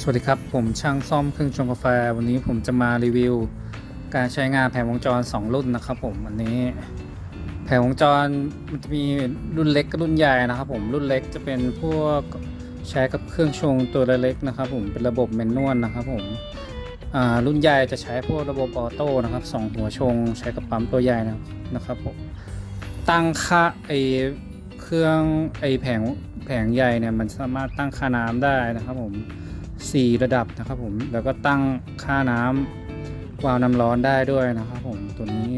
สวัสดีครับ ผมช่างซ่อมเครื่องชงกาแฟ วันนี้ผมจะมารีวิว การใช้งานแผงวงจร 2 รุ่นนะครับผมวันนี้แผงวงจรมันจะมีรุ่นเล็กกับรุ่นใหญ่นะครับผมรุ่นเล็กจะเป็นพวกใช้กับเครื่องชงตัวเล็กนะครับผมเป็นระบบแมนนวลนะครับผมรุ่นใหญ่จะใช้พวกระบบออโต้นะครับสองหัวชงใช้กับปั๊มตัวใหญ่นะครับผมตั้งค่าไอเครื่องไอแผงแผงใหญ่เนี่ยมันสามารถตั้งค่าน้ำได้นะครับผม 4 ระดับนะครับผมแล้วก็ตั้งค่าน้ำวาล์วน้ำร้อนได้ด้วยนะครับผมตัวนี้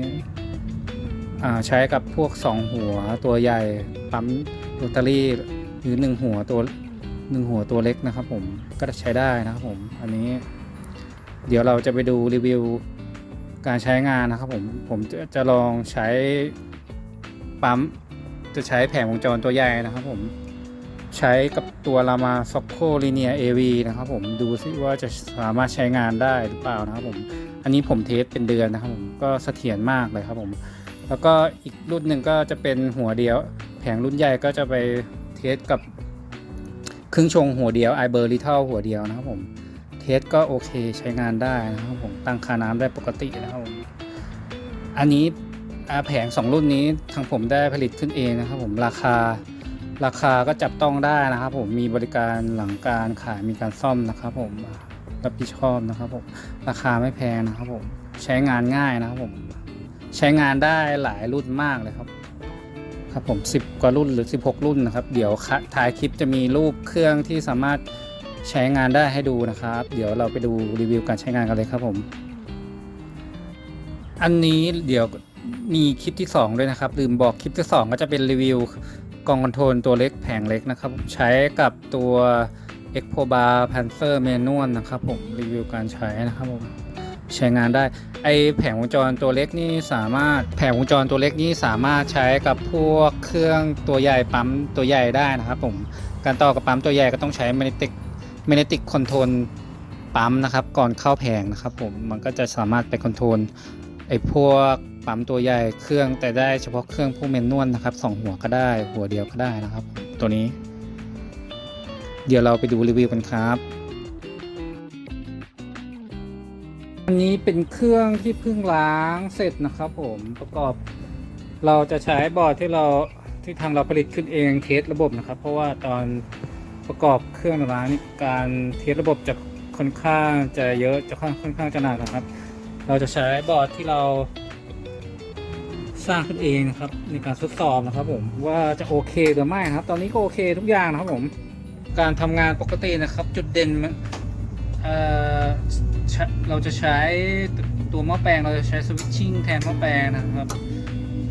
ใช้กับพวก 2 หัวตัวใหญ่ปั๊มโรตารี่หรือ 1 หัวตัว1หัวตัวเล็กนะครับผมก็จะใช้ได้นะครับผมอันนี้ เดี๋ยวเราจะไปดูรีวิวการใช้งานนะครับผมผมจะจะลองใช้ปั๊มจะใช้แผงวงจรตัวใหญ่นะครับผม ใช้กับตัวรามาฟ็อกโคลีเนียเอวีนะครับผมดูซิว่าจะสามารถใช้งานได้หรือเปล่านะครับผม อันนี้ผมเทสเป็นเดือนนะครับผมก็เสถียรมากเลยครับผม แล้วก็อีกรุ่นหนึ่งก็จะเป็นหัวเดียว แผงรุ่นใหญ่ก็จะไปเทสกับครื่งชงหัวเดียวไอเบอร์ลิเทลหัวเดียวนะครับผมเทสก็โอเคใช้งานได้นะครับผมตั้งค่าน้ำได้ปกตินะครับผมอันนี้แผงสองรุ่นนี้ทางผมได้ผลิตขึ้นเองนะครับผมราคา ราคาก็จับต้องได้นะครับผมมีบริการหลังการขายมีการซ่อมนะครับผมรับผิดชอบนะครับผมราคาไม่แพงนะครับผมใช้งานง่ายนะครับผมใช้งานได้หลายรุ่นมากเลยครับ ครับผม 10 กว่ารุ่นหรือ 16 รุ่นนะครับ เดี๋ยวท้ายคลิปจะมีรูปเครื่องที่สามารถใช้งานได้ให้ดูนะครับ เดี๋ยวเราไปดูรีวิวการใช้งานกันเลยครับผม อันนี้เดี๋ยวมีคลิปที่ 2 ด้วยนะครับ ลืมบอกคลิปที่ 2 ก็จะเป็นรีวิว กล้องคอนโทรลตัวเล็กแผงเล็กนะครับ ใช้กับตัว e x p o Bar Panzer Manual นะครับผมรีวิวการใช้นะครับผมใช้งานได้ ไอแผงวงจรตัวเล็กนี่สามารถแผงวงจรตัวเล็กนี่สามารถใช้กับพวกเครื่องตัวใหญ่ปั๊มตัวใหญ่ได้นะครับผมการต่อกับปั๊มตัวใหญ่ก็ต้องใช้ magnetic magnetic control ปั๊มนะครับ ก่อนเข้าแผงนะครับผมมันก็จะสามารถไปคอนโทรลไอพวก ปั๊มตัวใหญ่เครื่องแต่ได้เฉพาะเครื่องผู้เมนนวลนะครับสองหัวก็ได้ หัวเดียวก็ได้นะครับ ตัวนี้ เดี๋ยวเราไปดูรีวิวกันครับ อันนี้เป็นเครื่องที่เพิ่งล้างเสร็จนะครับผมประกอบ เราจะใช้บอร์ดที่เราที่ทางเราผลิตขึ้นเองเทสระบบนะครับ เพราะว่าตอนประกอบเครื่องล้างนี่การเทสระบบจะค่อนข้างจะเยอะจะค่อนค่อนข้างจะหนักนะครับ เราจะใช้บอร์ดที่เรา สร้างขึ้นเองนะครับ ในการทดสอบนะครับ ผมว่าจะโอเคหรือไม่นะครับ ตอนนี้ก็โอเคทุกอย่างนะครับผมการทำงานปกตินะครับ จุดเด่นมันเเราจะใช้ตัวหม้อแปลงเราจะใช้สวิตชิ่งแทนหม้อแปลงนะครับ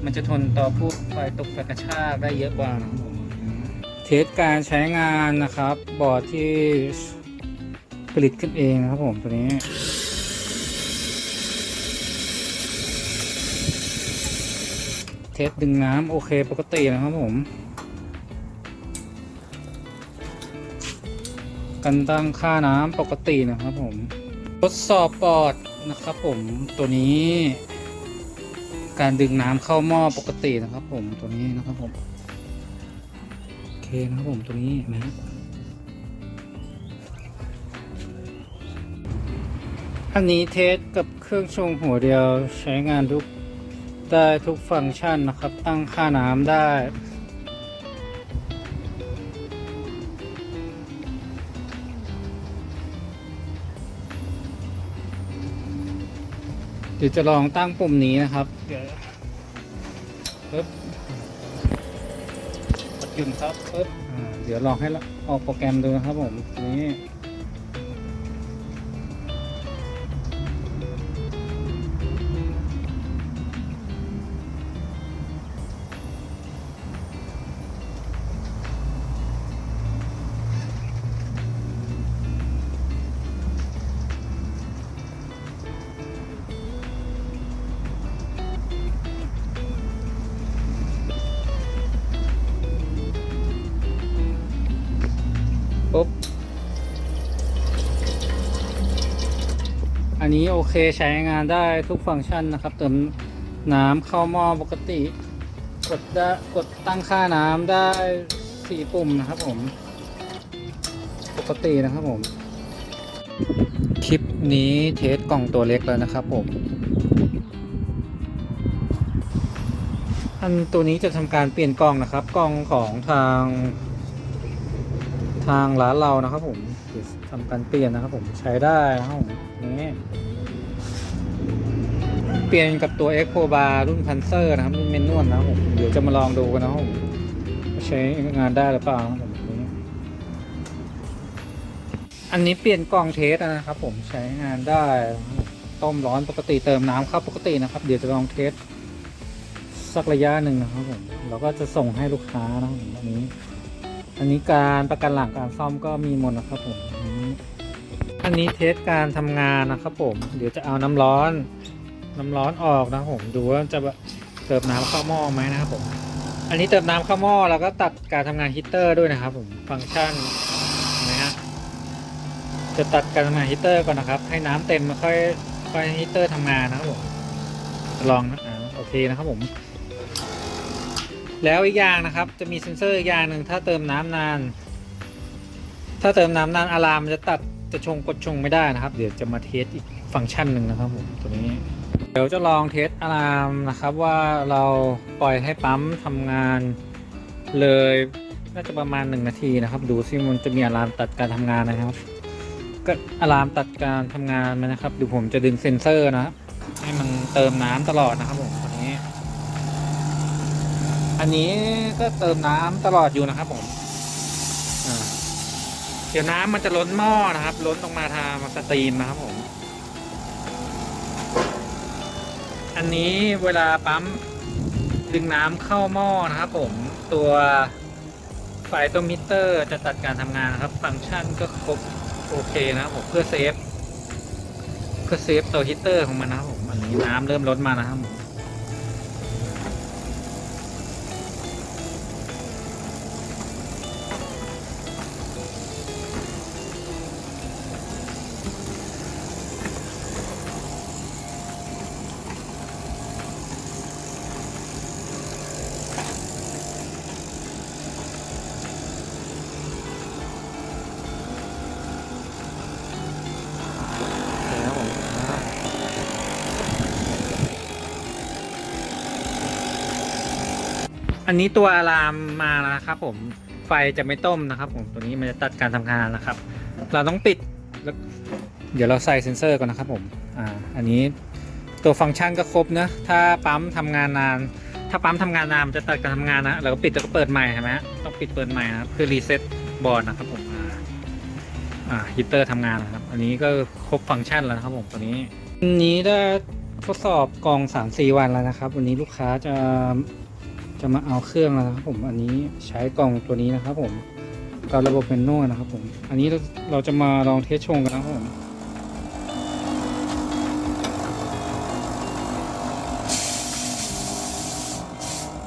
มันจะทนต่อพวกไฟตกไฟกระชากได้เยอะกว่านะครับผมเทสการใช้งานนะครับ บอร์ดที่ผลิตขึ้นเองนะครับผมตัวนี้ ทสดึงน้ำโอเคปกตินะครับผม กันตั้งค่าน้ำปกตินะครับผม ทดสอบปอดนะครับผมตัวนี้ การดึงน้ำเข้าหม้อปกตินะครับผมตัวนี้นะครับผมโอเคนะครับผมตัวนี้นะอันนี้เทสกับเครื่องชงหัวเดียวใช้งานทุก ได้ทุกฟังก์ชันนะครับ ตั้งค่าน้ำได้ เดี๋ยวจะลองตั้งปุ่มนี้นะครับ เดี๋ยวปึ๊บกดหยุ่นครับปึ๊บเดี๋ยวลองให้ละออกโปรแกรมดูนะครับผม นี้ นนี้โอเคใช้งานได้ทุกฟังก์ชันนะครับ เติมน้ำเข้าหม้อปกติ กดได้กดตั้งค่าน้ำได้สี่ปุ่มนะครับผม ปกตินะครับผม คลิปนี้เทสกล่องตัวเล็กแล้วนะครับผม อันตัวนี้จะทำการเปลี่ยนกล่องนะครับ กล่องของทางทางร้านเรานะครับผม จะทำการเปลี่ยนนะครับผมใช้ได้นะครับผมนี่เปลี่ยนกับตัว e x p o Bar รุ่นพันเซอร์นะครับรุ่นเมนนวลนะครับผมเดี๋ยวจะมาลองดูกันนะครับผมใช้งานได้หรือเปล่าครับผมนี่อันนี้เปลี่ยนกล่องเทสนะครับ ผมใช้งานได้ต้มร้อนปกติเติมน้ำเข้าปกตินะครับ เดี๋ยวจะลองเทสสักระยะหนึ่งนะครับผมเราก็จะส่งให้ลูกค้านะครับผมอันนี้ อันนี้การประกันหลังการซ่อมก็มีหมดนะครับผมอันนี้เทสการทำงานนะครับผม เดี๋ยวจะเอาน้ำร้อน น้ำร้อนออกนะผมดูว่าจะเติมน้ำเข้าหม้อไหมนะครับผม อันนี้เติมน้ำเข้าหม้อแล้วก็ตัดการทำงานฮีเตอร์ด้วยนะครับผมฟังก์ชันนะฮะจะตัดการทำงานฮีเตอร์ก่อนนะครับ ให้น้ำเต็มค่อยค่อยฮีเตอร์ทำงานนะครับผมลองนะโอเคนะครับผม แล้วอีกอย่างนะครับจะมีเซ็นเซอร์อีกอย่างหนึ่งถ้าเติมน้ำนาน ถ้าเติมน้ำนานอะลามจะตัดจะชงกดชงไม่ได้นะครับ เดี๋ยวจะมาเทสอีกฟังก์ชันหนึ่งนะครับผมตัวนี้ เดี๋ยวจะลองเทสอะลามนะครับว่าเราปล่อยให้ปั๊มทำงานเลยน่าจะประมาณ 1 นาทีนะครับ ดูซิมันจะมีอะลามตัดการทำงานนะครับ ก็อะลามตัดการทำงานไหมนะครับดูผมจะดึงเซ็นเซอร์นะครับให้มันเติมน้ำตลอดนะครับผม อันนี้ก็เติมน้ำตลอดอยู่นะครับผมเดี๋ยวน้ำมันจะล้นหม้อนะครับ ล้นลงมาทางสตรีมนะครับผม อันนี้เวลาปั๊มดึงน้ำเข้าหม้อนะครับผมตัวไฟตัวมิเตอร์จะตัดการทำงานนะครับ ฟังก์ชันก็ครบโอเคนะครับผมเพื่อเซฟเพื่อเซฟตัวฮีตเตอร์ของมันนะครับผมอันนี้น้ำเริ่มลดมานะครับผมครับ อันนี้ตัวอะลามมาแล้วนะครับผมไฟจะไม่ต้มนะครับผมตัวนี้มันจะตัดการทำงานนะครับ เราต้องปิดแล้วเดี๋ยวเราใส่เซ็นเซอร์ก่อนนะครับผมอ่าอันนี้ตัวฟังก์ชันก็ครบนะถ้าปั๊มทำงานนาน ถ้าปั๊มทำงานนานมันจะตัดการทำงานนะเราก็ปิดแล้วก็เปิดใหม่ใช่ไหมฮะต้องปิดเปิดใหม่นะครับเพื่อรีเซ็ตบอร์ดนะครับผมอ่าอ่าฮีเตอร์ทำงานนะครับ อันนี้ก็ครบฟังก์ชันแล้วนะครับผมตัวนี้วันนี้ได้ทดสอบกอง3 4วันแล้วนะครับ วันนี้ลูกค้าจะ จะมาเอาเครื่องแล้วนะครับผมอันนี้ใช้กล่องตัวนี้นะครับผมกับระบบเมนนวลนะครับผมอันนี้เราเราจะมาลองเทสชงกันนะครับผม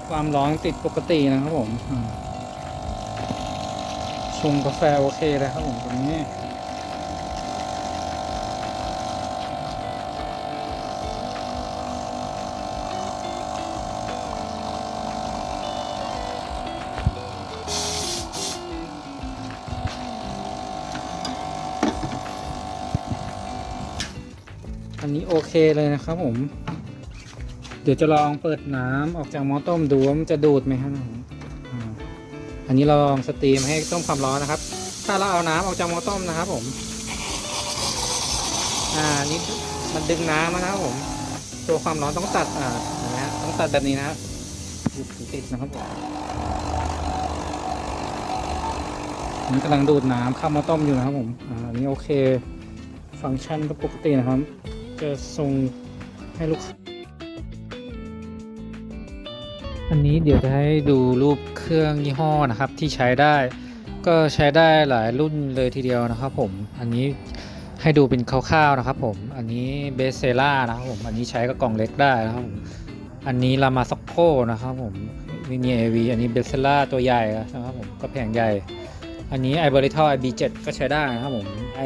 ความร้อนติดปกตินะครับผมชงกาแฟโอเคเลยครับผมตัวนี้ นี้โอเคเลยนะครับผม เดี๋ยวจะลองเปิดน้ำออกจากหม้อต้มดูว่ามันจะดูดไหมครับอันนี้เราลองสตรีมให้ต้มความร้อนนะครับ ถ้าเราเอาน้ำออกจากหม้อต้มนะครับ ผม อ่านี่มันดึงน้ำนะครับผม ตัวความร้อนต้องตัดอ่านะต้องตัดแบบนี้นะครับติดนะครับผมอันกำลังดูดน้ำเข้าหม้อต้มอยู่นะครับผม อ่าอันนี้โอเค ฟังก์ชันก็ปกตินะครับ จะส่งให้ลูกค้าอันนี้เดี๋ยวจะให้ดูรูปเครื่องยี่ห้อนะครับที่ใช้ได้ ก็ใช้ได้หลายรุ่นเลยทีเดียวนะครับผมอันนี้ให้ดูเป็นคร่าวๆนะครับผมอันนี้เบสเซล่านะครับผมอันนี้ใช้กับกล่องเล็กได้นะครับผมอันนี้ลามาซ็อกโคนะครับผมวินีเอวีอันนี้เบสเซล่าตัวใหญ่นะครับผมก็แผงใหญ่ อันนี้ไอบริทัลไอบีเจ็ดก็ใช้ได้นะครับผมไอ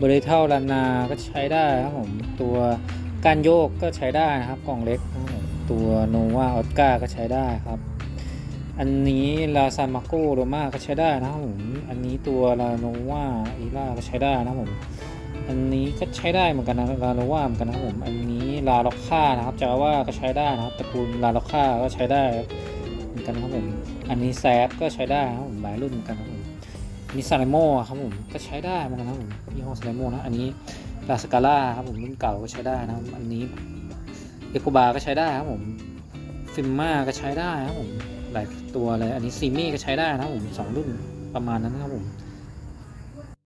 บริทัลลานาก็ใช้ได้นะครับผม ตัวการโยกก็ใช้ได้นะครับกล่องเล็กครับผมตัวโนวาออสกาก็ใช้ได้ครับ อันนี้ลาซามาโกโรมาก็ใช้ได้นะครับผม อันนี้ตัวลาโนวาอีล่าก็ใช้ได้นะครับผม อันนี้ก็ใช้ได้เหมือนกันนะลาโลว่าเหมือนกันนะครับผม อันนี้ลาล็อกค่านะครับจาว่าก็ใช้ได้นะครับตระกูลลาล็อกค่าก็ใช้ได้เหมือนกันนะครับผม อันนี้แซฟก็ใช้ได้นะครับผมหลายรุ่นเหมือนกันครับผม นนี้ซาเลโมครับผมก็ใช้ได้เหมือนกันนะผมยี่ห้อซาเลโมนะอันนี้ลาสกาล่าครับผมรุ่นเก่าก็ใช้ได้นะอันนี้เอโคบาก็ใช้ได้ครับผมฟิมมาก็ใช้ได้ครับผมหลายตัวเลยอันนี้ซีมี่ก็ใช้ได้นะครับผมสองรุ่นประมาณนั้นครับผม